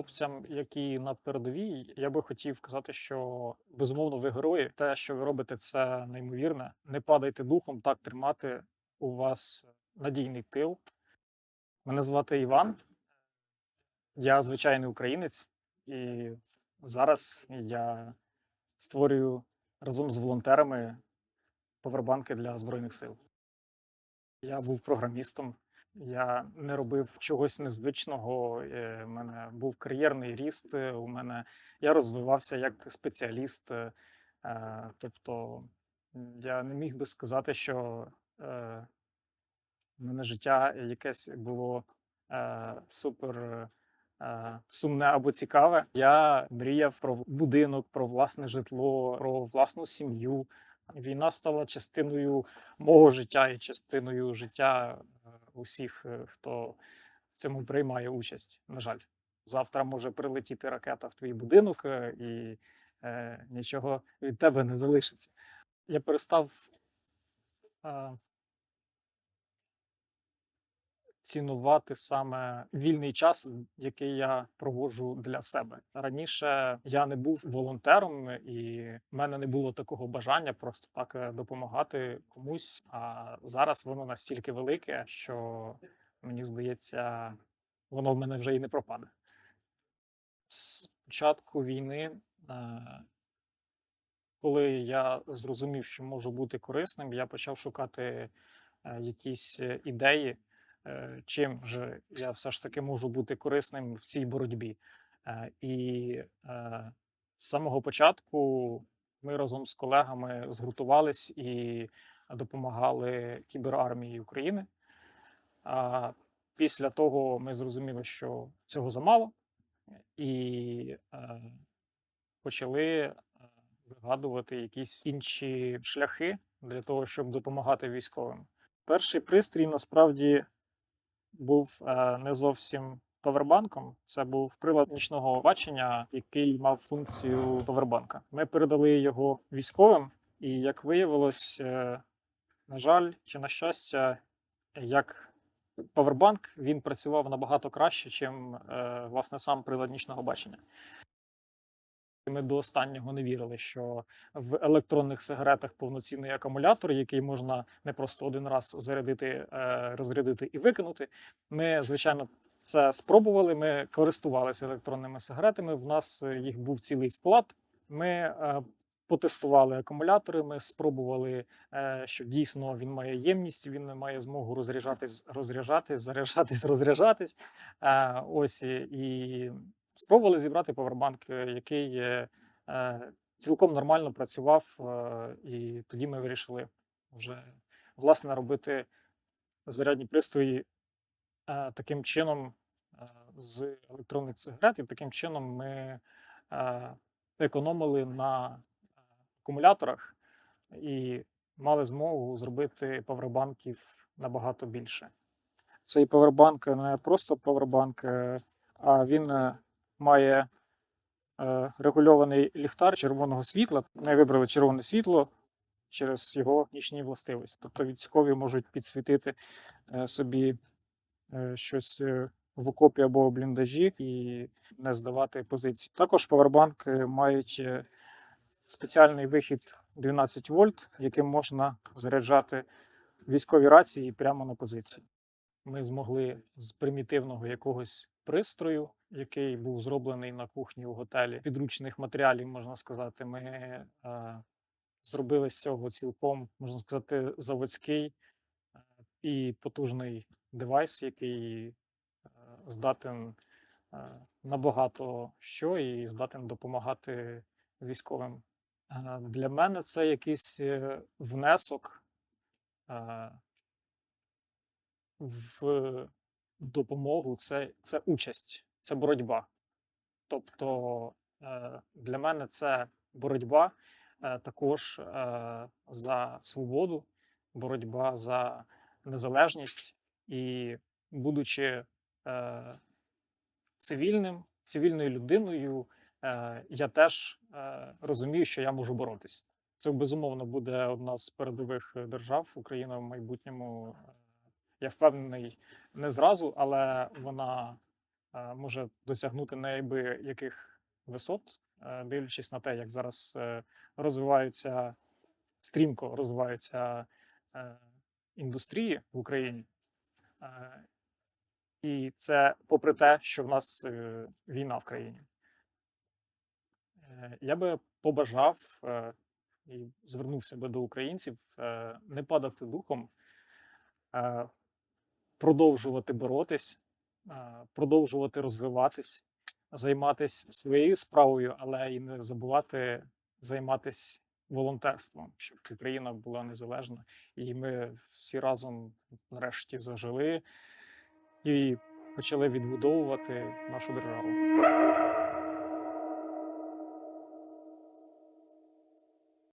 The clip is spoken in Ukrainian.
хлопцям, які на передовій, я би хотів казати, що безумовно ви герої. Те, що ви робите, це неймовірне. Не падайте духом, так тримати у вас надійний тил. Мене звати Іван. Я звичайний українець, і зараз я створюю разом з волонтерами повербанки для Збройних сил. Я був програмістом, я не робив чогось незвичного. У мене був кар'єрний ріст. е, У мене я розвивався як спеціаліст. е, е, Тобто я не міг би сказати, що е, в мене життя якесь було е, супер е, сумне або цікаве. Я мріяв про будинок, про власне житло, про власну сім'ю. Війна стала частиною мого життя і частиною життя е, усіх, е, хто в цьому приймає участь. На жаль, завтра може прилетіти ракета в твій будинок, е, і е, нічого від тебе не залишиться. Я перестав е, цінувати саме вільний час, який я проводжу для себе. Раніше я не був волонтером, і в мене не було такого бажання просто так е, допомагати комусь. А зараз воно настільки велике, що мені здається, воно в мене вже і не пропаде. З початку війни, е, коли я зрозумів, що можу бути корисним, я почав шукати е, якісь ідеї, чим же я все ж таки можу бути корисним в цій боротьбі. Е, І е, з самого початку ми разом з колегами згуртувались і допомагали кіберармії України. А після того ми зрозуміли, що цього замало, і е, почали е, вигадувати якісь інші шляхи для того, щоб допомагати військовим. Перший пристрій насправді був е, не зовсім павербанком. Це був прилад нічного бачення, який мав функцію павербанка. Ми передали його військовим, і як виявилось, е, на жаль, чи на щастя, як павербанк він працював набагато краще, чим е, власне сам прилад нічного бачення. Ми до останнього не вірили, що в електронних сигаретах повноцінний акумулятор, який можна не просто один раз зарядити, е, розрядити і викинути. Ми, звичайно, це спробували. Ми користувалися електронними сигаретами. В нас е, їх був цілий склад. Ми е, потестували акумулятори. Ми спробували, що дійсно він має ємність, він має змогу розряджатись, розряджатись, заряджатись, розряджатись. Ось і спробували зібрати павербанк, е, який е, цілком нормально працював, е, і тоді ми вирішили вже власне робити зарядні пристрої таким чином з електронних сигарет, і таким чином ми економили на акумуляторах і мали змогу зробити павербанків набагато більше. Цей павербанк не просто павербанк, а він має е, регульований ліхтар червоного світла. Ми вибрали червоне світло через його нічні властивості. Тобто військові можуть підсвітити е, собі е, щось в окопі або в бліндажі і не здавати позиції. Також павербанки мають спеціальний вихід 12 вольт, яким можна заряджати військові рації прямо на позиції. Ми змогли з примітивного якогось пристрою, який був зроблений на кухні у готелі, підручних матеріалів, можна сказати, ми е, зробили з цього цілком, можна сказати, заводський е, і потужний девайс, який е, здатен е, на багато що і здатен допомагати військовим. Е, Для мене це якийсь е, внесок е, в допомогу, це, це участь, це боротьба. Тобто е, для мене це боротьба е, також е, за свободу, боротьба за незалежність і, будучи цивільним, цивільною людиною, я теж розумію, що я можу боротись. Це безумовно буде одна з передових держав Україна в майбутньому. Я впевнений не зразу, але вона може досягнути неяби яких висот, е, дивлячись на те, як зараз е, розвиваються стрімко розвиваються е, індустрії в Україні. І це попри те, що в нас війна в країні. Я би побажав і звернувся би до українців не падати духом, продовжувати боротись, продовжувати розвиватись, займатися своєю справою, але і не забувати займатися волонтерством, щоб Україна була незалежна, і ми всі разом нарешті зажили і почали відбудовувати нашу державу.